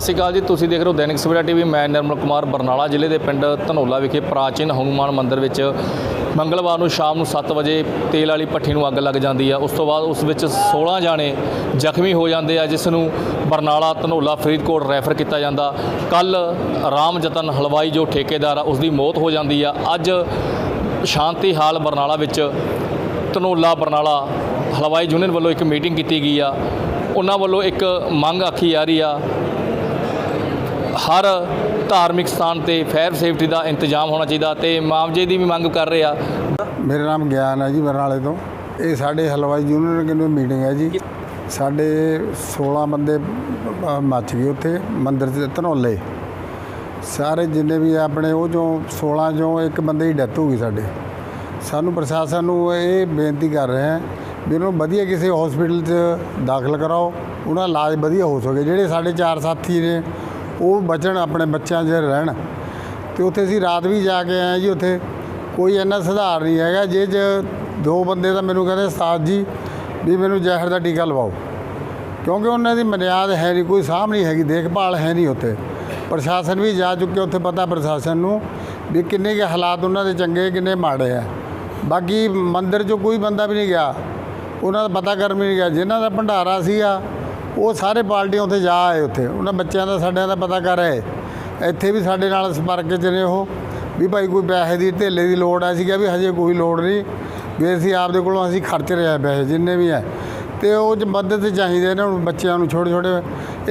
ਸਤਿ ਸ਼੍ਰੀ ਅਕਾਲ ਜੀ, ਤੁਸੀਂ ਦੇਖ ਰਹੇ ਹੋ ਦੈਨਿਕ ਸਵੇਰਾ ਟੀਵੀ। ਮੈਂ ਨਿਰਮਲ ਕੁਮਾਰ ਬਰਨਾਲਾ ਜ਼ਿਲ੍ਹੇ ਦੇ ਪਿੰਡ ਧਨੋਲਾ ਵਿਖੇ ਪ੍ਰਾਚੀਨ ਹਨੂਮਾਨ ਮੰਦਿਰ ਵਿੱਚ ਮੰਗਲਵਾਰ ਨੂੰ ਸ਼ਾਮ ਨੂੰ 7 ਵਜੇ ਤੇਲ ਵਾਲੀ ਭੱਠੀ ਨੂੰ ਅੱਗ ਲੱਗ ਜਾਂਦੀ ਆ। ਉਸ ਤੋਂ ਬਾਅਦ ਉਸ ਵਿੱਚ 16 ਜਾਣੇ ਜ਼ਖਮੀ ਹੋ ਜਾਂਦੇ ਆ, ਜਿਸ ਨੂੰ ਬਰਨਾਲਾ, ਧਨੋਲਾ, ਫਰੀਦਕੋਟ ਰੈਫਰ ਕੀਤਾ ਜਾਂਦਾ। ਕੱਲ ਰਾਮ ਜਤਨ ਹਲਵਾਈ, ਜੋ ਠੇਕੇਦਾਰ ਆ ਉਸ ਦੀ ਮੌਤ ਹੋ ਜਾਂਦੀ ਆ। ਅੱਜ ਸ਼ਾਂਤੀ ਹਾਲ ਬਰਨਾਲਾ ਵਿੱਚ ਧਨੋਲਾ ਬਰਨਾਲਾ ਹਲਵਾਈ ਯੂਨੀਅਨ ਵੱਲੋਂ ਇੱਕ ਮੀਟਿੰਗ ਕੀਤੀ ਗਈ ਆ। ਉਹਨਾਂ ਵੱਲੋਂ ਇੱਕ ਮੰਗ ਆਖੀ ਜਾ ਰਹੀ ਆ ਹਰ ਧਾਰਮਿਕ ਸਥਾਨ ਤੇ ਫਾਇਰ ਸੇਫਟੀ ਦਾ ਇੰਤਜ਼ਾਮ ਹੋਣਾ ਚਾਹੀਦਾ ਤੇ ਮੁਆਵਜ਼ੇ ਦੀ ਵੀ ਮੰਗ ਕਰ ਰਹੇ ਆ। ਮੇਰਾ ਨਾਮ ਗਿਆਨ ਹੈ ਜੀ, ਬਰਨਾਲੇ ਤੋਂ। ਇਹ ਸਾਡੇ ਹਲਵਾਈ ਯੂਨੀਅਨ ਕਿੰਨੀ ਮੀਟਿੰਗ ਹੈ ਜੀ। ਸਾਡੇ 16 ਬੰਦੇ ਮੱਚ ਗਏ ਉੱਥੇ, ਮੰਦਿਰ ਦੇ ਧਨੋਲੇ। ਸਾਰੇ ਜਿੰਨੇ ਵੀ ਆਪਣੇ ਉਹ ਚੋਂ 16 ਚੋਂ ਇੱਕ ਬੰਦੇ ਦੀ ਡੈਥ ਹੋ ਗਈ ਸਾਡੇ। ਸਾਨੂੰ ਪ੍ਰਸ਼ਾਸਨ ਨੂੰ ਇਹ ਬੇਨਤੀ ਕਰ ਰਹੇ ਹਾਂ ਵੀ ਉਹਨੂੰ ਵਧੀਆ ਕਿਸੇ ਹਸਪੀਟਲ 'ਚ ਦਾਖਲ ਕਰਾਓ। ਉਹਨਾਂ ਦਾ ਇਲਾਜ ਵਧੀਆ ਹੋ ਸਕੇ। ਜਿਹੜੇ ਸਾਡੇ ਚਾਰ ਸਾਥੀ ਨੇ ਉਹ ਬਚਣ ਆਪਣੇ ਬੱਚਿਆਂ 'ਚ ਰਹਿਣ। ਤੇ ਉੱਥੇ ਅਸੀਂ ਰਾਤ ਵੀ ਜਾ ਕੇ ਆਏ ਜੀ ਉੱਥੇ। ਕੋਈ ਇੰਨਾ ਸੁਧਾਰ ਨਹੀਂ ਹੈਗਾ। ਜੇ ਚ ਦੋ ਬੰਦੇ ਤਾਂ ਮੈਨੂੰ ਕਹਿੰਦੇ, ਉਸਤਾਦ ਜੀ, ਵੀ ਮੈਨੂੰ ਜ਼ਹਿਰ ਦਾ ਟੀਕਾ ਲਵਾਓ। ਕਿਉਂਕਿ ਉਹਨਾਂ ਦੀ ਮਨਿਆਦ ਹੈ ਨਹੀਂ, ਕੋਈ ਸਾਂਭ ਨਹੀਂ ਹੈਗੀ, ਦੇਖਭਾਲ ਹੈ ਨਹੀਂ ਉੱਥੇ। ਪ੍ਰਸ਼ਾਸਨ ਵੀ ਜਾ ਚੁੱਕੇ ਉੱਥੇ, ਪਤਾ ਪ੍ਰਸ਼ਾਸਨ ਨੂੰ ਵੀ ਕਿੰਨੇ ਕੇ ਹਾਲਾਤ ਉਹਨਾਂ ਦੇ ਚੰਗੇ, ਕਿੰਨੇ ਮਾੜੇ ਆ। ਬਾਕੀ ਮੰਦਿਰ 'ਚੋਂ ਕੋਈ ਬੰਦਾ ਵੀ ਨਹੀਂ ਗਿਆ। ਉਹਨਾਂ ਦਾ ਪਤਾ ਕਰਨ ਵੀ ਨਹੀਂ ਗਿਆ। ਜਿਨ੍ਹਾਂ ਦਾ ਭੰਡਾਰਾ ਸੀਗਾ ਉਹ ਸਾਰੇ ਪਾਰਟੀਆਂ ਉੱਥੇ ਜਾ ਆਏ ਉੱਥੇ। ਉਹਨਾਂ ਬੱਚਿਆਂ ਦਾ, ਸਾਡਿਆਂ ਦਾ ਪਤਾ ਕਰ ਆਏ। ਇੱਥੇ ਵੀ ਸਾਡੇ ਨਾਲ ਸੰਪਰਕ 'ਚ ਨੇ ਉਹ। ਵੀ ਭਾਈ ਕੋਈ ਪੈਸੇ ਦੀ ਢੇਲੇ ਦੀ ਲੋੜ ਆ ਸੀਗਾ ਵੀ ਹਜੇ ਕੋਈ ਲੋੜ ਨਹੀਂ। ਵੀ ਅਸੀਂ ਆਪਦੇ ਕੋਲੋਂ ਅਸੀਂ ਖਰਚ ਰਿਹਾ ਪੈਸੇ, ਜਿੰਨੇ ਵੀ ਹੈ ਤੇ ਉਹ ਚ ਮਦਦ ਚਾਹੀਦੇ ਨੇ, ਹੁਣ ਬੱਚਿਆਂ ਨੂੰ ਛੋਟੇ ਛੋਟੇ।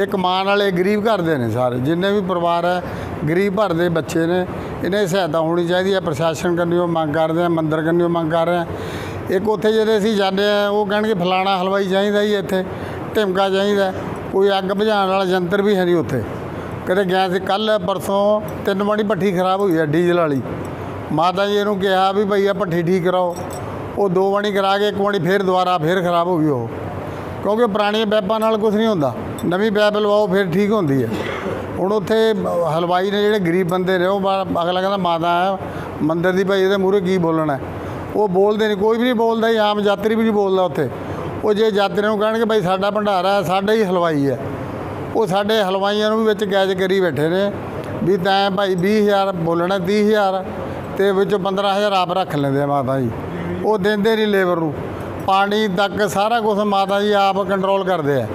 ਇਹ ਕਮਾਉਣ ਵਾਲੇ ਗਰੀਬ ਘਰ ਦੇ ਨੇ ਸਾਰੇ। ਜਿੰਨੇ ਵੀ ਪਰਿਵਾਰ ਹੈ ਗਰੀਬ ਘਰ ਦੇ ਬੱਚੇ ਨੇ, ਇਹਨਾਂ ਦੀ ਸਹਾਇਤਾ ਹੋਣੀ ਚਾਹੀਦੀ ਹੈ ਪ੍ਰਸ਼ਾਸਨ ਕੰਨਿਓ ਮੰਗ ਕਰਦੇ ਆ, ਮੰਦਰ ਕੰਨਿਓ ਮੰਗ ਕਰ ਰਹੇ ਆ। ਇੱਕ ਉੱਥੇ ਜਿਹੜੇ ਅਸੀਂ ਜਾਂਦੇ ਆ, ਉਹ ਕਹਿਣਗੇ ਫਲਾਣਾ ਹਲਵਾਈ ਚਾਹੀਦਾ ਜੀ ਇੱਥੇ। ਢਿਮਕਾ ਚਾਹੀਦਾ। ਕੋਈ ਅੱਗ ਬੁਝਾਉਣ ਵਾਲਾ ਯੰਤਰ ਵੀ ਹੈ ਨਹੀਂ ਉੱਥੇ। ਕਦੇ ਗਿਆ ਸੀ ਕੱਲ ਪਰਸੋਂ ਤਿੰਨ ਵਾਰੀ ਭੱਠੀ ਖਰਾਬ ਹੋਈ ਹੈ ਡੀਜ਼ਲ ਵਾਲੀ। ਮਾਤਾ ਜੀ ਇਹਨੂੰ ਕਿਹਾ ਵੀ ਭਈ ਆ ਭੱਠੀ ਠੀਕ ਕਰਾਓ। ਉਹ ਦੋ ਵਾਰੀ ਕਰਾ ਕੇ ਇੱਕ ਵਾਰੀ ਫੇਰ ਦੁਬਾਰਾ ਫੇਰ ਖਰਾਬ ਹੋ ਗਈ ਉਹ। ਕਿਉਂਕਿ ਪੁਰਾਣੀਆਂ ਪੈਪਾਂ ਨਾਲ ਕੁਝ ਨਹੀਂ ਹੁੰਦਾ। ਨਵੀਂ ਪੈਪ ਲਵਾਓ ਫਿਰ ਠੀਕ ਹੁੰਦੀ ਹੈ। ਹੁਣ ਉੱਥੇ ਹਲਵਾਈ ਨੇ ਜਿਹੜੇ ਗਰੀਬ ਬੰਦੇ ਨੇ ਉਹ ਅਗਲਾ ਕਹਿੰਦਾ ਮਾਤਾ ਹੈ ਮੰਦਿਰ ਦੀ ਭਾਈ ਇਹਦੇ ਮੂਹਰੇ ਕੀ ਬੋਲਣਾ ਉਹ ਬੋਲਦੇ ਨਹੀਂ ਕੋਈ ਵੀ ਨਹੀਂ ਬੋਲਦਾ ਜੀ, ਆਮ ਯਾਤਰੀ ਵੀ ਨਹੀਂ ਬੋਲਦਾ ਉੱਥੇ। ਉਹ ਜੇ ਯਾਤਰੀਆਂ ਨੂੰ ਕਹਿਣਗੇ ਭਾਈ ਸਾਡਾ ਭੰਡਾਰਾ ਹੈ, ਸਾਡਾ ਹੀ ਹਲਵਾਈ ਹੈ। ਉਹ ਸਾਡੇ ਹਲਵਾਈਆਂ ਨੂੰ ਵੀ ਵਿੱਚ ਗੈਜ ਕਰੀ ਬੈਠੇ ਨੇ ਵੀ ਤੈਂ ਭਾਈ 20000 ਬੋਲਣਾ 30000 ਤੇ ਵਿੱਚੋਂ 15000 ਆਪ ਰੱਖ ਲੈਂਦੇ ਆ ਮਾਤਾ ਜੀ। ਉਹ ਦਿੰਦੇ ਨਹੀਂ ਲੇਬਰ ਨੂੰ। ਪਾਣੀ ਤੱਕ ਸਾਰਾ ਕੁਝ ਮਾਤਾ ਜੀ ਆਪ ਕੰਟਰੋਲ ਕਰਦੇ ਆ।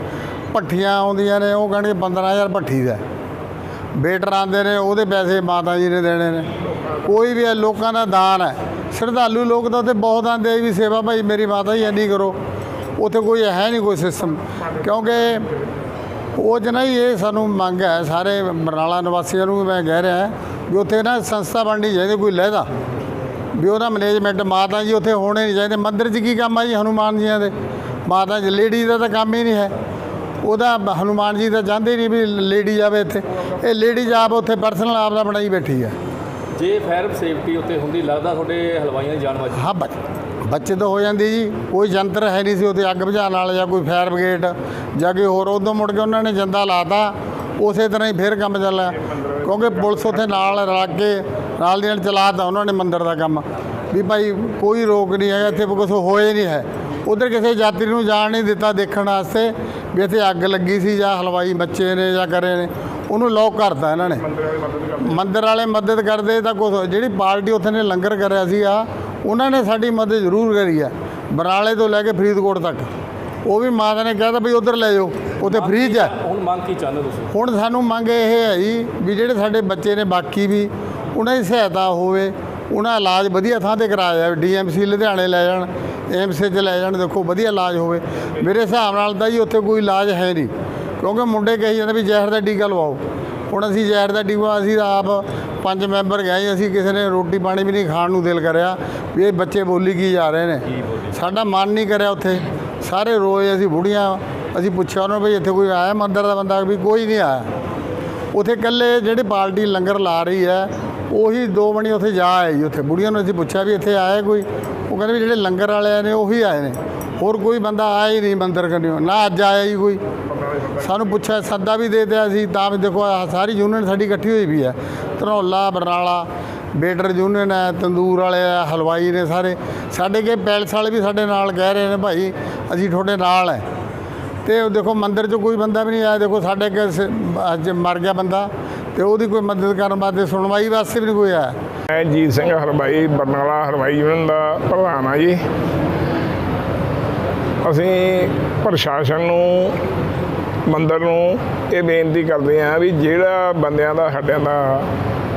ਭੱਠੀਆਂ ਆਉਂਦੀਆਂ ਨੇ, ਉਹ ਕਹਿਣਗੇ 15000 ਭੱਠੀ ਦਾ। ਵੇਟਰ ਆਉਂਦੇ ਨੇ, ਉਹਦੇ ਪੈਸੇ ਮਾਤਾ ਜੀ ਨੇ ਦੇਣੇ ਨੇ। ਕੋਈ ਵੀ ਹੈ ਲੋਕਾਂ ਦਾ ਦਾਨ ਹੈ। ਸ਼ਰਧਾਲੂ ਲੋਕ ਤਾਂ ਉੱਥੇ ਬਹੁਤ ਆਉਂਦੇ ਵੀ ਸੇਵਾ ਭਾਈ ਮੇਰੀ ਮਾਤਾ ਜੀ ਐਨੀ ਕਰੋ। ਉੱਥੇ ਕੋਈ ਹੈ ਨਹੀਂ ਕੋਈ ਸਿਸਟਮ ਕਿਉਂਕਿ ਉਹ ਜਨਾ ਹੀ ਇਹ ਸਾਨੂੰ ਮੰਗ ਹੈ ਸਾਰੇ ਬਰਨਾਲਾ ਨਿਵਾਸੀਆਂ ਨੂੰ ਮੈਂ ਕਹਿ ਰਿਹਾ ਵੀ ਉੱਥੇ ਨਾ ਸੰਸਥਾ ਬਣਨੀ ਚਾਹੀਦੀ ਕੋਈ ਲਹਿਦਾ। ਵੀ ਉਹਦਾ ਮੈਨੇਜਮੈਂਟ ਮਾਤਾ ਜੀ ਉੱਥੇ ਹੋਣੇ ਨਹੀਂ ਚਾਹੀਦੇ। ਮੰਦਿਰ 'ਚ ਕੀ ਕੰਮ ਆ ਜੀ ਹਨੂਮਾਨ ਜੀਆਂ ਦੇ? ਮਾਤਾ ਜੀ ਲੇਡੀ ਦਾ ਤਾਂ ਕੰਮ ਹੀ ਨਹੀਂ ਹੈ। ਉਹਦਾ ਹਨੂਮਾਨ ਜੀ ਤਾਂ ਚਾਹੁੰਦੇ ਨਹੀਂ ਵੀ ਲੇਡੀ ਜਾਵੇ ਇੱਥੇ। ਇਹ ਲੇਡੀ ਆਪ ਉੱਥੇ ਪਰਸਨਲ ਆਪ ਦਾ ਬਣਾਈ ਬੈਠੀ ਹੈ ਜੇ ਫਾਇਰ ਸੇਫਟੀ ਉੱਤੇ ਹੁੰਦੀ ਲੱਗਦਾ ਤੁਹਾਡੇ ਹਲਵਾਈਆਂ ਦੀ ਜਾਨ ਬਚ ਹਾਂ ਬੱਚ- ਬੱਚੇ ਤਾਂ ਹੋ ਜਾਂਦੀ ਜੀ, ਕੋਈ ਯੰਤਰ ਹੈ ਨਹੀਂ ਸੀ ਉੱਥੇ ਅੱਗ ਬੁਝਾਉਣ ਵਾਲਾ ਜਾਂ ਕੋਈ ਫਾਇਰ ਬ੍ਰਿਗੇਡ ਜਾਂ ਕੋਈ ਹੋਰ, ਉਦੋਂ ਮੁੜ ਕੇ ਉਹਨਾਂ ਨੇ ਜੰਦਾ ਲਾਤਾ, ਉਸੇ ਤਰ੍ਹਾਂ ਹੀ ਫਿਰ ਕੰਮ ਚੱਲਿਆ। ਕਿਉਂਕਿ ਪੁਲਿਸ ਉੱਥੇ ਨਾਲ ਰਲ ਕੇ, ਨਾਲ ਦੀ ਨਾਲ ਚਲਾਤਾ ਉਹਨਾਂ ਨੇ ਮੰਦਰ ਦਾ ਕੰਮ। ਵੀ ਭਾਈ ਕੋਈ ਰੋਕ ਨਹੀਂ ਹੈ ਇੱਥੇ ਕੁਛ ਹੋਏ ਨਹੀਂ ਹੈ। ਉਧਰ ਕਿਸੇ ਯਾਤਰੀ ਨੂੰ ਜਾਣ ਨਹੀਂ ਦਿੱਤਾ ਦੇਖਣ ਵਾਸਤੇ ਵੀ ਇੱਥੇ ਅੱਗ ਲੱਗੀ ਸੀ ਜਾਂ ਹਲਵਾਈ ਬੱਚੇ ਨੇ ਜਾਂ ਕਰੇ ਨੇ, ਉਹਨੂੰ ਲੋਕ ਕਰਤਾ ਇਹਨਾਂ ਨੇ। ਮੰਦਰ ਵਾਲੇ ਮਦਦ ਕਰਦੇ ਤਾਂ ਕੁਛ, ਜਿਹੜੀ ਪਾਰਟੀ ਉੱਥੇ ਨੇ ਲੰਗਰ ਕਰਿਆ ਸੀ ਆ ਉਹਨਾਂ ਨੇ ਸਾਡੀ ਮਦਦ ਜ਼ਰੂਰ ਕਰੀ ਆ ਬਰਾਲੇ ਤੋਂ ਲੈ ਕੇ ਫਰੀਦਕੋਟ ਤੱਕ। ਉਹ ਵੀ ਮਾਤਾ ਨੇ ਕਿਹਾ ਤਾਂ ਵੀ ਉਧਰ ਲੈ ਜਾਓ ਉੱਥੇ ਫ੍ਰੀ 'ਚ ਹੁਣ ਮੰਗ ਕੀ ਚਾਹੁੰਦੇ ਤੁਸੀਂ? ਹੁਣ ਸਾਨੂੰ ਮੰਗ ਇਹ ਹੈ ਜੀ ਵੀ ਜਿਹੜੇ ਸਾਡੇ ਬੱਚੇ ਨੇ ਬਾਕੀ ਵੀ ਉਹਨਾਂ ਦੀ ਸਹਾਇਤਾ ਹੋਵੇ ਉਹਨਾਂ ਇਲਾਜ ਵਧੀਆ ਥਾਂ ਤੇ ਕਰਾਇਆ ਜਾਵੇ। ਡੀਐਮਸੀ ਲੁਧਿਆਣੇ ਲੈ ਜਾਣ ਏਮਸ 'ਚ ਲੈ ਜਾਣ ਦੇਖੋ ਵਧੀਆ ਇਲਾਜ ਹੋਵੇ। ਮੇਰੇ ਹਿਸਾਬ ਨਾਲ ਤਾਂ ਜੀ ਉੱਥੇ ਕੋਈ ਇਲਾਜ ਹੈ ਨਹੀਂ। ਕਿਉਂਕਿ ਮੁੰਡੇ ਕਹੀ ਜਾਂਦੇ ਵੀ ਜ਼ਹਿਰ ਦਾ ਟੀਕਾ ਲਵਾਓ। ਹੁਣ ਅਸੀਂ ਜ਼ਹਿਰ ਦਾ ਟੀਕਾ ਅਸੀਂ ਆਪ ਪੰਜ ਮੈਂਬਰ ਗਏ ਜੀ, ਅਸੀਂ ਕਿਸੇ ਨੇ ਰੋਟੀ ਪਾਣੀ ਵੀ ਨਹੀਂ ਖਾਣ ਨੂੰ ਦਿਲ ਕਰਿਆ। ਵੀ ਇਹ ਬੱਚੇ ਬੋਲੀ ਕੀ ਜਾ ਰਹੇ ਨੇ? ਸਾਡਾ ਮਨ ਨਹੀਂ ਕਰਿਆ ਉੱਥੇ। ਸਾਰੇ ਰੋਏ ਅਸੀਂ ਬੁੜੀਆਂ ਅਸੀਂ ਪੁੱਛਿਆ ਉਹਨਾਂ ਨੂੰ ਵੀ ਇੱਥੇ ਕੋਈ ਆਇਆ ਮੰਦਰ ਦਾ ਬੰਦਾ ਵੀ ਕੋਈ ਨਹੀਂ ਆਇਆ। ਉਥੇ ਇਕੱਲੇ ਜਿਹੜੇ ਪਾਰਟੀ ਲੰਗਰ ਲਾ ਰਹੀ ਹੈ ਉਹੀ ਦੋ ਬਣੀ ਉੱਥੇ ਜਾ ਆਏ ਜੀ ਉੱਥੇ। ਬੁੜੀਆਂ ਨੂੰ ਅਸੀਂ ਪੁੱਛਿਆ ਵੀ ਇੱਥੇ ਆਇਆ ਕੋਈ? ਉਹ ਕਹਿੰਦੇ ਵੀ ਜਿਹੜੇ ਲੰਗਰ ਵਾਲੇ ਨੇ ਉਹੀ ਆਏ ਨੇ। ਹੋਰ ਕੋਈ ਬੰਦਾ ਆਇਆ ਹੀ ਨਹੀਂ ਮੰਦਰ ਕੰਨਿਓ। ਨਾ ਅੱਜ ਆਇਆ ਜੀ ਕੋਈ। ਸਾਨੂੰ ਪੁੱਛਿਆ ਸੱਦਾ ਵੀ ਦੇ ਦਿਆ ਸੀ ਤਾਂ ਵੀ ਦੇਖੋ ਆਹ ਸਾਰੀ ਯੂਨੀਅਨ ਸਾਡੀ ਇਕੱਠੀ ਹੋਈ ਵੀ ਹੈ। ਧਨੌਲਾ ਬਰਨਾਲਾ, ਬੇਟਰ ਯੂਨੀਅਨ ਹੈ, ਤੰਦੂਰ ਵਾਲੇ ਆ ਹਲਵਾਈ ਨੇ ਸਾਰੇ। ਸਾਡੇ ਕੇ ਪੈਲਸ ਵਾਲੇ ਵੀ ਸਾਡੇ ਨਾਲ ਕਹਿ ਰਹੇ ਨੇ, ਭਾਈ, ਅਸੀਂ ਤੁਹਾਡੇ ਨਾਲ ਹੈ। ਤੇ ਉਹ ਦੇਖੋ, ਮੰਦਿਰ 'ਚ ਕੋਈ ਬੰਦਾ ਵੀ ਨਹੀਂ ਆਇਆ। ਦੇਖੋ, ਸਾਡੇ ਕਿ ਅੱਜ ਮਰ ਗਿਆ ਬੰਦਾ ਤੇ ਉਹਦੀ ਕੋਈ ਮਦਦ ਕਰਨ ਵਾਸਤੇ ਸੁਣਵਾਈ ਵਾਸਤੇ ਵੀ ਨਹੀਂ ਕੋਈ ਆਇਆ। ਮੈਂ ਜੀਤ ਸਿੰਘ ਹਲਵਾਈ, ਬਰਨਾਲਾ ਹਲਵਾਈ ਯੂਨੀਅਨ ਦਾ ਪ੍ਰਧਾਨ ਆ ਜੀ। ਅਸੀਂ ਪ੍ਰਸ਼ਾਸਨ ਨੂੰ ਮੰਦਰ ਨੂੰ ਇਹ ਬੇਨਤੀ ਕਰਦੇ ਹਾਂ ਵੀ ਜਿਹੜਾ ਬੰਦਿਆਂ ਦਾ ਸਾਡਿਆਂ ਦਾ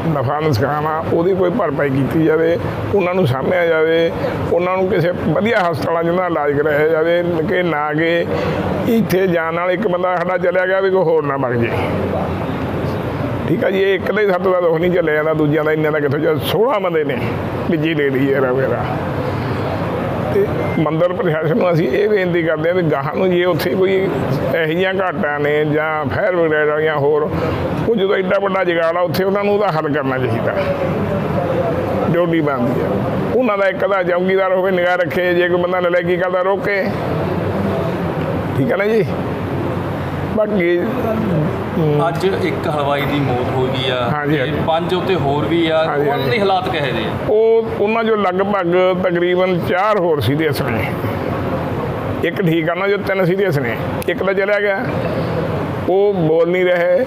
ਨਫਾ ਨੁਕਸਾਨ ਆ, ਉਹਦੀ ਕੋਈ ਭਰਪਾਈ ਕੀਤੀ ਜਾਵੇ, ਉਹਨਾਂ ਨੂੰ ਸਾਂਭਿਆ ਜਾਵੇ, ਉਹਨਾਂ ਨੂੰ ਕਿਸੇ ਵਧੀਆ ਹਸਪਤਾਲਾਂ 'ਚ ਉਹਨਾਂ ਦਾ ਇਲਾਜ ਕਰਾਇਆ ਜਾਵੇ, ਕਿ ਨਾ ਕਿ ਇੱਥੇ ਜਾਣ ਨਾਲ ਇੱਕ ਬੰਦਾ ਸਾਡਾ ਚਲਿਆ ਗਿਆ ਵੀ ਕੋਈ ਹੋਰ ਨਾ ਵਗ ਜੇ। ਠੀਕ ਆ ਜੀ, ਇਹ ਇੱਕ ਦਾ ਹੀ ਸੱਤ ਦਾ ਦੁੱਖ ਨਹੀਂ ਚੱਲਿਆ ਜਾਂਦਾ, ਦੂਜਿਆਂ ਦਾ ਇੰਨੇ ਦਾ ਕਿੱਥੋਂ ਚੱਲ 16 ਬੰਦੇ ਨੇ ਬਿਜ਼ੀ ਲੈ ਲਈ ਹੈ ਵਗੈਰਾ ਤੇ ਮੰਦਰ ਪ੍ਰਸ਼ਾਸਨ ਨੂੰ ਅਸੀਂ ਇਹ ਬੇਨਤੀ ਕਰਦੇ ਹਾਂ ਵੀ ਗਾਹਾਂ ਨੂੰ ਜੇ ਉੱਥੇ ਕੋਈ ਇਹੋ ਜਿਹੀਆਂ ਘਾਟਾਂ ਨੇ ਜਾਂ ਫਾਇਰ ਬ੍ਰਿਗੇਡ ਵਾਲੀਆਂ ਹੋਰ, ਉਹ ਜਦੋਂ ਐਡਾ ਵੱਡਾ ਜਗਾੜਾ ਉੱਥੇ ਉਹਨਾਂ ਨੂੰ ਉਹਦਾ ਹੱਲ ਕਰਨਾ ਚਾਹੀਦਾ। ਡਿਊਟੀ ਬਣਦੀ ਹੈ ਉਹਨਾਂ ਦਾ ਇੱਕ ਦਾ ਚੌਕੀਦਾਰ ਹੋਵੇ, ਨਿਗਾਹ ਰੱਖੇ, ਜੇ ਕੋਈ ਬੰਦਾ ਨਲਾਇਕੀ ਕਰਦਾ ਰੋਕੇ। ਠੀਕ ਹੈ ਨਾ ਜੀ? ਬਾਕੀ ਅੱਜ ਇੱਕ ਹਲਵਾਈ ਦੀ ਮੌਤ ਹੋ ਗਈ ਆ ਤੇ। ਪੰਜ ਉੱਤੇ ਹੋਰ ਵੀ ਆ। ਉਹਨਾਂ ਦੇ। ਹਾਲਾਤ ਕਿਹੋ ਜਿਹੇ ਆ? ਉਹ ਉਹਨਾਂ ਜੋ ਲਗਭਗ ਤਕਰੀਬਨ 4 ਹੋਰ ਸੀਰੀਅਸ ਨੇ। ਇੱਕ ਠੀਕ ਆ ਨਾ ਜੋ ਤਿੰਨ ਸੀਰੀਅਸ ਨੇ। ਇੱਕ ਤਾਂ ਚਲਿਆ ਗਿਆ। ਉਹ ਬੋਲ ਨਹੀਂ ਰਹੇ।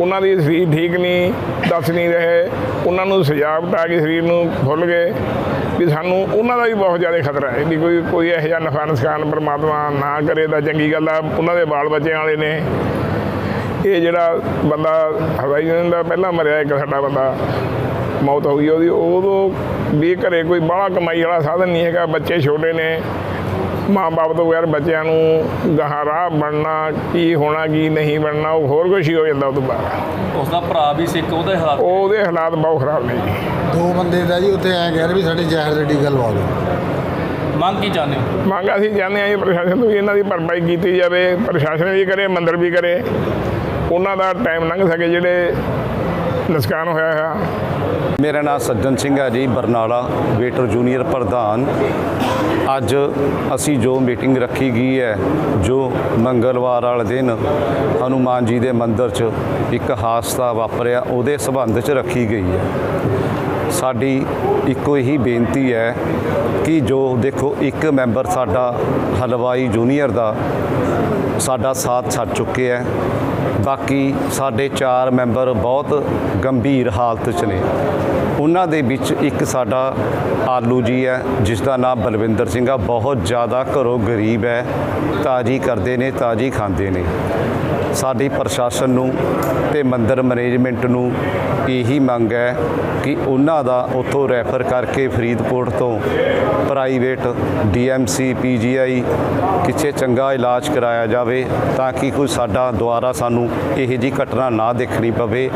ਉਹਨਾਂ ਦੀ ਸਰੀਰ ਠੀਕ ਨਹੀਂ, ਦੱਸ ਨਹੀਂ ਰਹੇ। ਉਹਨਾਂ ਨੂੰ ਸਜਾਵਟ ਆ ਗਈ, ਸਰੀਰ ਨੂੰ ਫੁੱਲ ਗਏ। ਵੀ ਸਾਨੂੰ ਉਹਨਾਂ ਦਾ ਵੀ ਬਹੁਤ ਜ਼ਿਆਦਾ ਖਤਰਾ ਹੈ ਵੀ ਕੋਈ ਕੋਈ ਇਹੋ ਜਿਹਾ ਨਫਾ ਨੁਕਸਾਨ ਪਰਮਾਤਮਾ ਨਾ ਕਰੇ ਤਾਂ ਚੰਗੀ ਗੱਲ ਆ, ਉਹਨਾਂ ਦੇ ਬਾਲ ਬੱਚਿਆਂ ਵਾਲੇ ਨੇ। ਇਹ ਜਿਹੜਾ ਬੰਦਾ ਹਵਾਈ ਜਹਾਜ਼ ਦਾ ਪਹਿਲਾਂ ਮਰਿਆ, ਇੱਕ ਸਾਡਾ ਬੰਦਾ ਮੌਤ ਹੋ ਗਈ, ਉਹਦੀ ਉਦੋਂ ਵੀ ਘਰੇ ਕੋਈ ਬਾਹਲਾ ਕਮਾਈ ਵਾਲਾ ਸਾਧਨ ਨਹੀਂ ਹੈਗਾ, ਬੱਚੇ ਛੋਟੇ ਨੇ। ਮਾਂ ਬਾਪ ਤੋਂ ਬਗੈਰ ਬੱਚਿਆਂ ਨੂੰ ਗਾਹਾਂ ਰਾਹ ਬਣਨਾ ਕੀ ਹੋਣਾ ਕੀ ਨਹੀਂ ਬਣਨਾ ਉਹ ਹੋਰ ਕੁਛ ਹੀ ਹੋ ਜਾਂਦਾ ਉਹ ਤੋਂ ਬਾਅਦ। ਉਸ ਦਾ ਭਰਾ ਵੀ ਸਿੱਖ ਉਹਦੇ ਹਾਲਾਤ ਉਹਦੇ ਹਾਲਾਤ ਬਹੁਤ ਖਰਾਬ ਨੇ ਜੀ। ਦੋ ਬੰਦੇ ਦਾ ਜੀ ਉੱਥੇ ਐਂ ਕਹਿ ਰਹੇ ਵੀ ਸਾਡੇ ਜ਼ਹਿਰ ਦੀ ਟੀਕਾ ਲਵਾ ਦਿਓ। ਮੰਗ ਕੀ ਚਾਹੁੰਦੇ ਹੋ? ਮੰਗ ਅਸੀਂ ਚਾਹੁੰਦੇ ਹਾਂ ਜੀ ਪ੍ਰਸ਼ਾਸਨ ਤੋਂ ਵੀ ਇਹਨਾਂ ਦੀ ਭਰਪਾਈ ਕੀਤੀ ਜਾਵੇ ਪ੍ਰਸ਼ਾਸਨ ਵੀ ਕਰੇ ਮੰਦਰ ਵੀ ਕਰੇ। ਉਹਨਾਂ ਦਾ ਟਾਈਮ ਲੰਘ ਸਕੇ ਜਿਹੜੇ ਨੁਕਸਾਨ ਹੋਇਆ ਹੈ ਮੇਰਾ ਨਾਮ ਸੱਜਣ ਸਿੰਘ ਹੈ ਜੀ ਬਰਨਾਲਾ ਵੇਟਰ ਜੂਨੀਅਰ ਪ੍ਰਧਾਨ। ਅੱਜ ਅਸੀਂ ਜੋ ਮੀਟਿੰਗ ਰੱਖੀ ਗਈ ਹੈ, ਜੋ ਮੰਗਲਵਾਰ ਵਾਲੇ ਦਿਨ ਹਨੂਮਾਨ ਜੀ ਦੇ ਮੰਦਿਰ 'ਚ ਇੱਕ ਹਾਦਸਾ ਵਾਪਰਿਆ, ਉਹਦੇ ਸਬੰਧ 'ਚ ਰੱਖੀ ਗਈ ਹੈ। ਸਾਡੀ ਇੱਕੋ ਹੀ ਬੇਨਤੀ ਹੈ ਕਿ ਜੋ ਦੇਖੋ, ਇੱਕ ਮੈਂਬਰ ਸਾਡਾ ਹਲਵਾਈ ਜੂਨੀਅਰ ਦਾ ਸਾਡਾ ਸਾਥ ਛੱਡ ਚੁੱਕੇ ਹੈ। ਬਾਕੀ ਸਾਡੇ ਚਾਰ ਮੈਂਬਰ ਬਹੁਤ ਗੰਭੀਰ ਹਾਲਤ 'ਚ ਨੇ। ਉਹਨਾਂ ਦੇ ਵਿੱਚ ਇੱਕ ਸਾਡਾ ਆਲੂ ਜੀ ਹੈ, ਜਿਸ ਦਾ ਨਾਮ ਬਲਵਿੰਦਰ ਸਿੰਘ ਆ। ਬਹੁਤ ਜ਼ਿਆਦਾ ਘਰੋਂ ਗਰੀਬ ਹੈ, ਤਾਜੀ ਕਰਦੇ ਨੇ, ਤਾਜੀ ਖਾਂਦੇ ਨੇ। ਸਾਡੀ ਪ੍ਰਸ਼ਾਸਨ ਨੂੰ ਤੇ ਮੰਦਰ ਮੈਨੇਜਮੈਂਟ ਨੂੰ ਇਹੀ ਮੰਗ ਹੈ ਕਿ ਉਹਨਾਂ ਦਾ ਉੱਥੋਂ ਰੈਫਰ ਕਰਕੇ ਫਰੀਦਕੋਟ ਤੋਂ ਪ੍ਰਾਈਵੇਟ ਡੀਐਮਸੀ, ਪੀਜੀਆਈ ਕਿਸੇ ਚੰਗਾ ਇਲਾਜ ਕਰਾਇਆ ਜਾਵੇ ਤਾਂ ਕਿ ਕੋਈ ਸਾਡਾ ਦੁਆਰਾ ਸਾਨੂੰ ਇਹ ਜੀ ਘਟਨਾ ਨਾ ਦੇਖਣੀ ਪਵੇ।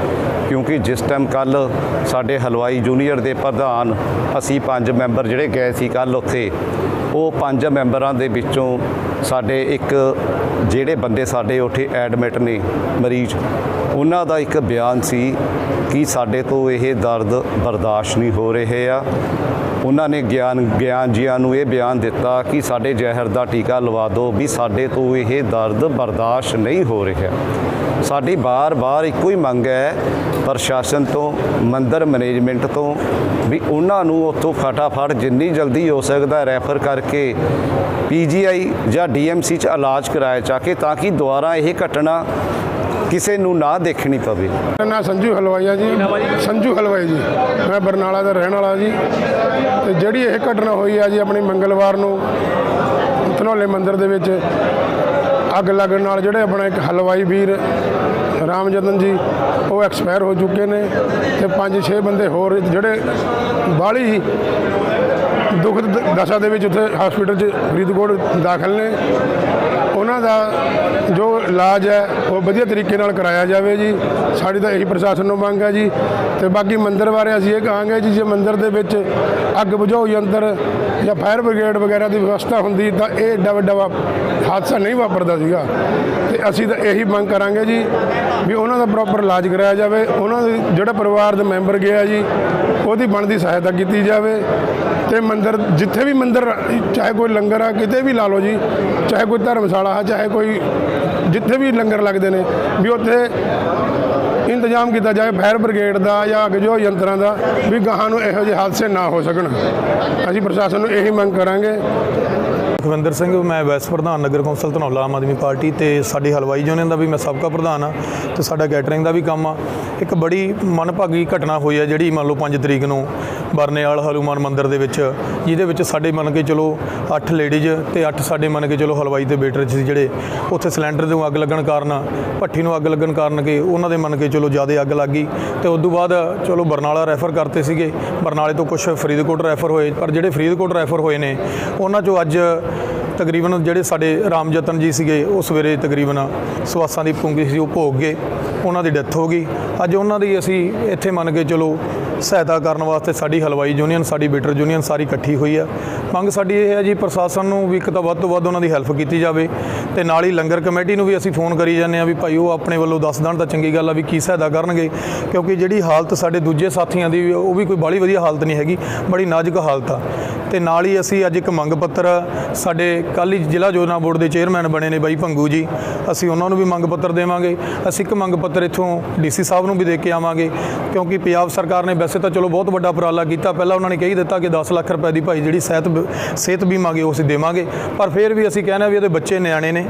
ਕਿਉਂਕਿ ਜਿਸ ਟਾਈਮ ਕੱਲ ਸਾਡੇ ਹਲਵਾਈ ਜੂਨੀਅਰ ਦੇ ਪ੍ਰਧਾਨ ਅਸੀਂ ਪੰਜ ਮੈਂਬਰ ਜਿਹੜੇ ਗਏ ਸੀ ਕੱਲ ਉੱਥੇ, ਉਹ ਪੰਜ ਮੈਂਬਰਾਂ ਦੇ ਵਿੱਚੋਂ ਸਾਡੇ ਇੱਕ ਜਿਹੜੇ ਬੰਦੇ ਸਾਡੇ ਉੱਥੇ ਐਡਮਿਟ ਨੇ ਮਰੀਜ਼, ਉਹਨਾਂ ਦਾ ਇੱਕ ਬਿਆਨ ਸੀ ਕਿ ਸਾਡੇ ਤੋਂ ਇਹ ਦਰਦ ਬਰਦਾਸ਼ਤ ਨਹੀਂ ਹੋ ਰਹੇ ਆ। ਉਹਨਾਂ ਨੇ ਗਿਆਨ ਗਿਆਨ ਜੀਆਂ ਨੂੰ ਇਹ ਬਿਆਨ ਦਿੱਤਾ ਕਿ ਸਾਡੇ ਜ਼ਹਿਰ ਦਾ ਟੀਕਾ ਲਵਾ ਦਿਓ ਵੀ ਸਾਡੇ ਤੋਂ ਇਹ ਦਰਦ ਬਰਦਾਸ਼ਤ ਨਹੀਂ ਹੋ ਰਿਹਾ। ਸਾਡੀ ਬਾਰ-ਬਾਰ ਇੱਕੋ ਹੀ ਮੰਗ ਹੈ ਪ੍ਰਸ਼ਾਸਨ ਤੋਂ, ਮੰਦਰ ਮੈਨੇਜਮੈਂਟ ਤੋਂ ਵੀ ਉਹਨਾਂ ਨੂੰ ਉੱਥੋਂ ਫਟਾਫਟ ਜਿੰਨੀ ਜਲਦੀ ਹੋ ਸਕਦਾ ਰੈਫਰ ਕਰਕੇ ਪੀਜੀਆਈ ਜਾਂ ਡੀਐਮਸੀ ਚ ਇਲਾਜ ਕਰਾਇਆ ਜਾ ਕੇ ਤਾਂ ਕਿ ਦੁਬਾਰਾ ਇਹ ਘਟਨਾ ਕਿਸੇ ਨੂੰ ਨਾ ਦੇਖਣੀ ਪਵੇ। ਮੇਰਾ ਨਾਮ ਸੰਜੂ ਹਲਵਾਈਆ ਜੀ। ਸੰਜੂ ਹਲਵਾਈ ਜੀ। ਮੈਂ ਬਰਨਾਲਾ ਦਾ ਰਹਿਣ ਵਾਲਾ ਜੀ। ਤੇ ਜਿਹੜੀ ਇਹ ਘਟਨਾ ਹੋਈ ਆ ਜੀ ਆਪਣੀ ਮੰਗਲਵਾਰ ਨੂੰ, ਧਨੌਲੇ ਮੰਦਿਰ ਦੇ ਵਿੱਚ, ਅੱਗ ਲੱਗਣ ਨਾਲ ਜਿਹੜੇ ਆਪਣਾ ਇੱਕ ਹਲਵਾਈ ਵੀਰ, ਰਾਮਜਤਨ ਜੀ, ਉਹ ਐਕਸਪਾਇਰ ਹੋ ਚੁੱਕੇ ਨੇ ਤੇ ਪੰਜ ਛੇ ਬੰਦੇ ਹੋਰ ਜਿਹੜੇ ਬਾਹਲੀ ਹੀ ਦੁੱਖ ਦਸ਼ਾ ਦੇ ਵਿੱਚ ਉੱਥੇ ਹਸਪੀਟਲ 'ਚ ਫਰੀਦਕੋਟ ਦਾਖਲ ਨੇ। ਉਹਨਾਂ ਦਾ ਜੋ ਇਲਾਜ ਹੈ, ਉਹ ਵਧੀਆ ਤਰੀਕੇ ਨਾਲ ਕਰਾਇਆ ਜਾਵੇ ਜੀ। ਸਾਡੀ ਤਾਂ ਇਹੀ ਪ੍ਰਸ਼ਾਸਨ ਨੂੰ ਮੰਗ ਹੈ ਜੀ। ਤੇ ਬਾਕੀ ਮੰਦਿਰ ਬਾਰੇ ਅਸੀਂ ਇਹ ਕਹਾਂਗੇ ਜੀ, ਜੇ ਮੰਦਿਰ ਦੇ ਵਿੱਚ ਅੱਗ ਬੁਝਾਊ ਯੰਤਰ ਜਾਂ ਫਾਇਰ ਬ੍ਰਿਗੇਡ ਵਗੈਰਾ ਦੀ ਵਿਵਸਥਾ ਹੁੰਦੀ, ਤਾਂ ਇਹ ਏਡਾ ਵੱਡਾ ਵਾ- ਹਾਦਸਾ ਨਹੀਂ ਵਾਪਰਦਾ ਸੀਗਾ। ਤੇ ਅਸੀਂ ਤਾਂ ਇਹੀ ਮੰਗ ਕਰਾਂਗੇ ਜੀ ਵੀ ਉਹਨਾਂ ਦਾ ਪ੍ਰੋਪਰ ਇਲਾਜ ਕਰਾਇਆ ਜਾਵੇ। ਉਹਨਾਂ ਦੇ ਜਿਹੜਾ ਪਰਿਵਾਰ ਦੇ ਮੈਂਬਰ ਗਿਆ ਜੀ, ਉਹਦੀ ਬਣਦੀ ਸਹਾਇਤਾ ਕੀਤੀ ਜਾਵੇ। ਤੇ ਮੰਦਰ, ਜਿੱਥੇ ਵੀ ਮੰਦਰ, ਚਾਹੇ ਕੋਈ ਲੰਗਰ ਆ, ਕਿਤੇ ਵੀ ਲਾ ਲਓ ਜੀ, ਚਾਹੇ ਕੋਈ ਧਰਮਸ਼ਾਲਾ ਆ, ਚਾਹੇ ਕੋਈ ਜਿੱਥੇ ਵੀ ਲੰਗਰ ਲੱਗਦੇ ਨੇ, ਵੀ ਉੱਥੇ ਇੰਤਜ਼ਾਮ ਕੀਤਾ ਜਾਏ ਫਾਇਰ ਬ੍ਰਿਗੇਡ ਦਾ ਜਾਂ ਅੱਗ ਜੋ ਯੰਤਰਾਂ ਦਾ, ਵੀ ਗਾਹਾਂ ਨੂੰ ਇਹੋ ਜਿਹੇ ਹਾਦਸੇ ਨਾ ਹੋ ਸਕਣ। ਅਸੀਂ ਪ੍ਰਸ਼ਾਸਨ ਨੂੰ ਇਹੀ ਮੰਗ ਕਰਾਂਗੇ। ਲਖਵਿੰਦਰ ਸਿੰਘ, ਮੈਂ ਵਾਈਸ ਪ੍ਰਧਾਨ ਨਗਰ ਕੌਂਸਲ ਧਨੌਲਾ ਆਮ ਆਦਮੀ ਪਾਰਟੀ ਤੇ ਸਾਡੀ ਹਲਵਾਈ ਯੂਨੀਅਨ ਦਾ ਵੀ ਮੈਂ ਸਾਬਕਾ ਪ੍ਰਧਾਨ ਆ ਤੇ ਸਾਡਾ ਕੈਟਰਿੰਗ ਦਾ ਵੀ ਕੰਮ ਆ। ਇੱਕ ਬੜੀ ਮਨਭਾਗੀ ਘਟਨਾ ਹੋਈ ਆ ਜਿਹੜੀ ਮੰਨ ਲਓ 5 ਤਰੀਕ ਨੂੰ ਬਰਨੇਵਾਲ ਹਨੂਮਾਨ ਮੰਦਿਰ ਦੇ ਵਿੱਚ, ਜਿਹਦੇ ਵਿੱਚ ਸਾਡੇ ਮੰਨ ਕੇ ਚਲੋ 8 ਲੇਡੀਜ਼ ਤੇ 8 ਸਾਡੇ ਮੰਨ ਕੇ ਚਲੋ ਹਲਵਾਈ ਤੇ ਵੇਟਰ ਸੀ ਜਿਹੜੇ, ਉੱਥੇ ਸਿਲੰਡਰ ਨੂੰ ਅੱਗ ਲੱਗਣ ਕਾਰਨ, ਭੱਠੀ ਨੂੰ ਅੱਗ ਲੱਗਣ ਕਾਰਨ ਕਿ ਉਹਨਾਂ ਦੇ ਮੰਨ ਕੇ ਚਲੋ ਜ਼ਿਆਦਾ ਅੱਗ ਲੱਗ ਗਈ ਤੇ ਉਸ ਤੋਂ ਬਾਅਦ ਚਲੋ ਬਰਨਾਲਾ ਰੈਫਰ ਕਰਤੇ ਸੀਗੇ। ਬਰਨਾਲੇ ਤੋਂ ਕੁਝ ਫਰੀਦਕੋਟ ਰੈਫਰ ਹੋਏ, ਪਰ ਜਿਹੜੇ ਫਰੀਦਕੋਟ ਰੈਫਰ ਹੋਏ ਨੇ, ਉਹਨਾਂ ਚੋਂ ਅੱਜ ਤਕਰੀਬਨ ਜਿਹੜੇ ਸਾਡੇ ਰਾਮ ਜਤਨ ਜੀ ਸੀਗੇ, ਉਹ ਸਵੇਰੇ ਤਕਰੀਬਨ ਸਵਾਸਾਂ ਦੀ ਪੂੰਗੀ ਸੀ, ਉਹ ਭੋਗ ਗਏ। ਉਹਨਾਂ ਦੀ ਡੈਥ ਹੋ ਗਈ। ਅੱਜ ਉਹਨਾਂ ਦੀ ਅਸੀਂ ਇੱਥੇ ਮੰਨ ਕੇ ਚਲੋ ਸਹਾਇਤਾ ਕਰਨ ਵਾਸਤੇ ਸਾਡੀ ਹਲਵਾਈ ਯੂਨੀਅਨ, ਸਾਡੀ ਬੀਟਰ ਯੂਨੀਅਨ ਸਾਰੀ ਇਕੱਠੀ ਹੋਈ ਆ। ਮੰਗ ਸਾਡੀ ਇਹ ਹੈ ਜੀ, ਪ੍ਰਸ਼ਾਸਨ ਨੂੰ ਵੀ ਇੱਕ ਤਾਂ ਵੱਧ ਤੋਂ ਵੱਧ ਉਹਨਾਂ ਦੀ ਹੈਲਪ ਕੀਤੀ ਜਾਵੇ ਤੇ ਨਾਲ ਹੀ ਲੰਗਰ ਕਮੇਟੀ ਨੂੰ ਵੀ ਅਸੀਂ ਫੋਨ ਕਰੀ ਜਾਂਦੇ ਆ ਵੀ ਭਾਈ ਉਹ ਆਪਣੇ ਵੱਲੋਂ ਦੱਸ ਦੇਣ ਤਾਂ ਚੰਗੀ ਗੱਲ ਆ ਵੀ ਕੀ ਸਹਾਇਤਾ ਕਰਨਗੇ। ਕਿਉਂਕਿ ਜਿਹੜੀ ਹਾਲਤ ਸਾਡੇ ਦੂਜੇ ਸਾਥੀਆਂ ਦੀ ਵੀ ਉਹ ਵੀ ਕੋਈ ਬਾਹਲੀ ਵਧੀਆ ਹਾਲਤ ਨਹੀਂ ਹੈਗੀ, ਬੜੀ ਨਾਜ਼ੁਕ ਹਾਲਤ ਆ। ਤੇ ਨਾਲ ਹੀ ਅਸੀਂ ਅੱਜ ਇੱਕ ਮੰਗ ਪੱਤਰ ਸਾਡੇ ਕੱਲ੍ਹ ਹੀ ਜ਼ਿਲ੍ਹਾ ਯੋਜਨਾ ਬੋਰਡ ਦੇ ਚੇਅਰਮੈਨ ਬਣੇ ਨੇ ਬਾਈ ਭੰਗੂ ਜੀ। ਅਸੀਂ ਉਹਨਾਂ ਨੂੰ ਵੀ ਮੰਗ ਪੱਤਰ ਦੇਵਾਂਗੇ। ਅਸੀਂ ਇੱਕ ਮੰਗ ਪੱਤਰ ਇੱਥੋਂ ਡੀਸੀ ਸਾਹਿਬ ਨੂੰ ਵੀ ਦੇ ਕੇ ਆਵਾਂਗੇ। ਕਿਉਂਕਿ ਪੰਜਾਬ ਸਰਕਾਰ ਨੇ ਵੈਸੇ ਤਾਂ ਚਲੋ ਬਹੁਤ ਵੱਡਾ ਉਪਰਾਲਾ ਕੀਤਾ। ਪਹਿਲਾਂ ਉਹਨਾਂ ਨੇ ਕਹੀ ਦਿੱਤਾ ਕਿ 10 ਲੱਖ ਰੁਪਏ ਦੀ ਭਾਈ ਜਿਹੜੀ ਸਿਹਤ ਬ- ਸਿਹਤ ਬੀਮਾ ਗੇ ਉਹ ਅਸੀਂ ਦੇਵਾਂਗੇ। ਪਰ ਫਿਰ ਵੀ ਅਸੀਂ ਕਹਿੰਦੇ ਵੀ ਇਹਦੇ ਬੱਚੇ ਨਿਆਣੇ ਨੇ।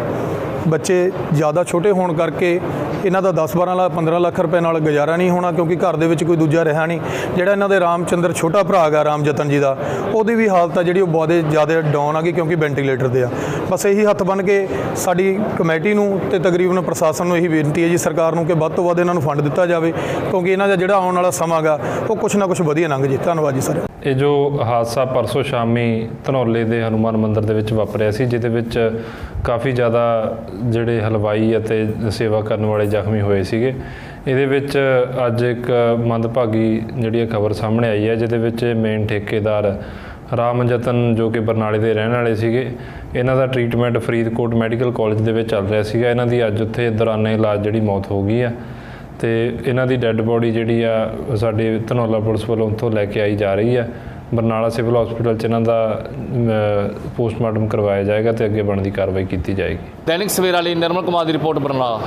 ਬੱਚੇ ਜ਼ਿਆਦਾ ਛੋਟੇ ਹੋਣ ਕਰਕੇ ਇਹਨਾਂ ਦਾ 10-12 ਲੱਖ 15 ਲੱਖ ਰੁਪਏ ਨਾਲ ਗੁਜ਼ਾਰਾ ਨਹੀਂ ਹੋਣਾ, ਕਿਉਂਕਿ ਘਰ ਦੇ ਵਿੱਚ ਕੋਈ ਦੂਜਾ ਰਿਹਾ ਨਹੀਂ। ਜਿਹੜਾ ਇਹਨਾਂ ਦੇ ਰਾਮਚੰਦਰ ਛੋਟਾ ਭਰਾ ਹੈਗਾ ਰਾਮ ਜਤਨ ਜੀ ਦਾ, ਉਹਦੀ ਵੀ ਹਾਲਤ ਆ ਜਿਹੜੀ ਉਹ ਬਹੁਤ ਜ਼ਿਆਦਾ ਡਾਊਨ ਆ ਗਈ ਕਿਉਂਕਿ ਵੈਂਟੀਲੇਟਰ ਤੇ ਆ। ਬਸ ਇਹੀ ਹੱਥ ਬਨ ਕੇ ਸਾਡੀ ਕਮੇਟੀ ਨੂੰ ਤੇ ਤਕਰੀਬਨ ਪ੍ਰਸ਼ਾਸਨ ਨੂੰ ਇਹੀ ਬੇਨਤੀ ਹੈ ਜੀ, ਸਰਕਾਰ ਨੂੰ ਕਿ ਵੱਧ ਤੋਂ ਵੱਧ ਇਹਨਾਂ ਨੂੰ ਫੰਡ ਦਿੱਤਾ ਜਾਵੇ, ਕਿਉਂਕਿ ਇਹਨਾਂ ਦਾ ਜਿਹੜਾ ਆਉਣ ਵਾਲਾ ਸਮਾਂ ਗਾ ਉਹ ਕੁਛ ਨਾ ਕੁਛ ਵਧੀਆ ਲੰਘ ਜੇ। ਧੰਨਵਾਦ ਜੀ ਸਰ ਇਹ ਜੋ ਹਾਦਸਾ ਪਰਸੋਂ ਸ਼ਾਮੀ ਧਨੌਲੇ ਦੇ ਹਨੂਮਾਨ ਮੰਦਿਰ ਦੇ ਵਿੱਚ ਵਾਪਰਿਆ ਸੀ, ਜਿਹਦੇ ਵਿੱਚ ਕਾਫੀ ਜ਼ਿਆਦਾ ਜਿਹੜੇ ਹਲਵਾਈ ਅਤੇ ਸੇਵਾ ਕਰਨ ਵਾਲੇ ਜ਼ਖਮੀ ਹੋਏ ਸੀਗੇ। ਇਹਦੇ ਵਿੱਚ ਅੱਜ ਇੱਕ ਮੰਦਭਾਗੀ ਜਿਹੜੀ ਖਬਰ ਸਾਹਮਣੇ ਆਈ ਹੈ, ਜਿਹਦੇ ਵਿੱਚ ਮੇਨ ਠੇਕੇਦਾਰ ਰਾਮ ਜਤਨ ਜੋ ਕਿ ਬਰਨਾਲੇ ਦੇ ਰਹਿਣ ਵਾਲੇ ਸੀਗੇ, ਇਹਨਾਂ ਦਾ ਟ੍ਰੀਟਮੈਂਟ ਫਰੀਦਕੋਟ ਮੈਡੀਕਲ ਕਾਲਜ ਦੇ ਵਿੱਚ ਚੱਲ ਰਿਹਾ ਸੀਗਾ। ਇਹਨਾਂ ਦੀ ਅੱਜ ਉੱਥੇ ਦੌਰਾਨੇ ਇਲਾਜ ਜਿਹੜੀ ਮੌਤ ਹੋ ਗਈ ਆ ਤੇ ਇਹਨਾਂ ਦੀ ਡੈੱਡ ਬੋਡੀ ਜਿਹੜੀ ਆ, ਸਾਡੇ ਧਨੌਲਾ ਪੁਲਿਸ ਵੱਲੋਂ ਉੱਥੋਂ ਲੈ ਕੇ ਆਈ ਜਾ ਰਹੀ ਆ। ਬਰਨਾਲਾ ਸਿਵਲ ਹਸਪੀਟਲ 'ਚ ਇਹਨਾਂ ਦਾ ਪੋਸਟਮਾਰਟਮ ਕਰਵਾਇਆ ਜਾਏਗਾ ਤੇ ਅੱਗੇ ਬਣਦੀ ਕਾਰਵਾਈ ਕੀਤੀ ਜਾਏਗੀ। ਦੈਨਿਕ ਸਵੇਰਾ ਲਈ ਨਿਰਮਲ ਕੁਮਾਰ ਦੀ ਰਿਪੋਰਟ ਬਰਨਾਲਾ।